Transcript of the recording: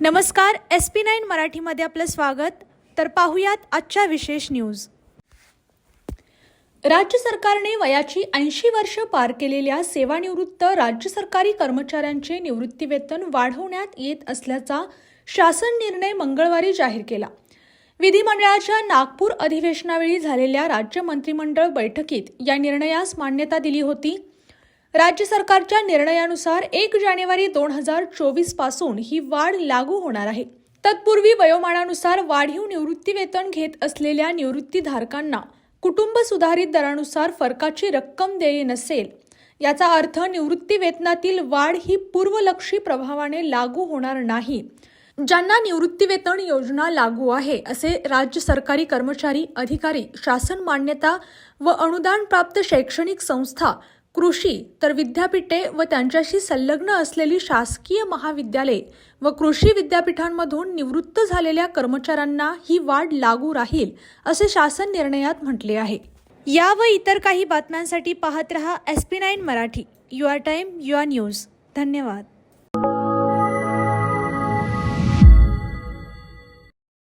नमस्कार S P nine मराठीमध्ये आपलं स्वागत. तर पाहुयात आजच्या विशेष न्यूज. राज्य सरकारने वयाची ऐंशी वर्ष पार केलेल्या सेवानिवृत्त राज्य सरकारी कर्मचाऱ्यांचे निवृत्तीवेतन वाढवण्यात येत असल्याचा शासन निर्णय मंगळवारी जाहीर केला. विधिमंडळाच्या नागपूर अधिवेशनावेळी झालेल्या राज्य मंत्रिमंडळ बैठकीत या निर्णयास मान्यता दिली होती. राज्य सरकारच्या निर्णयानुसार एक जानेवारी दोन हजार चोवीसपासून ही वाढ लागू होणार आहे. तत्पूर्वी वयोमानानुसार वाढीव निवृत्तीवेतन घेत असलेल्या निवृत्तीधारकांना कुटुंब सुधारित दरानुसार फरकाची रक्कम देय नसेल. याचा अर्थ निवृत्तीवेतनातील वाढ ही पूर्वलक्षी प्रभावाने लागू होणार नाही. ज्यांना निवृत्तीवेतन योजना लागू आहे असे राज्य सरकारी कर्मचारी अधिकारी शासन मान्यता व अनुदान प्राप्त शैक्षणिक संस्था कृषी तर विद्यापीठे व त्यांच्याशी संलग्न असलेली शासकीय महाविद्यालये व कृषी विद्यापीठांमधून निवृत्त झालेल्या कर्मचाऱ्यांना ही वाढ लागू राहील असे शासन निर्णयात म्हटले आहे. या व इतर काही बातम्यांसाठी पाहत रहा S P nine Marathi. Your time your news. धन्यवाद.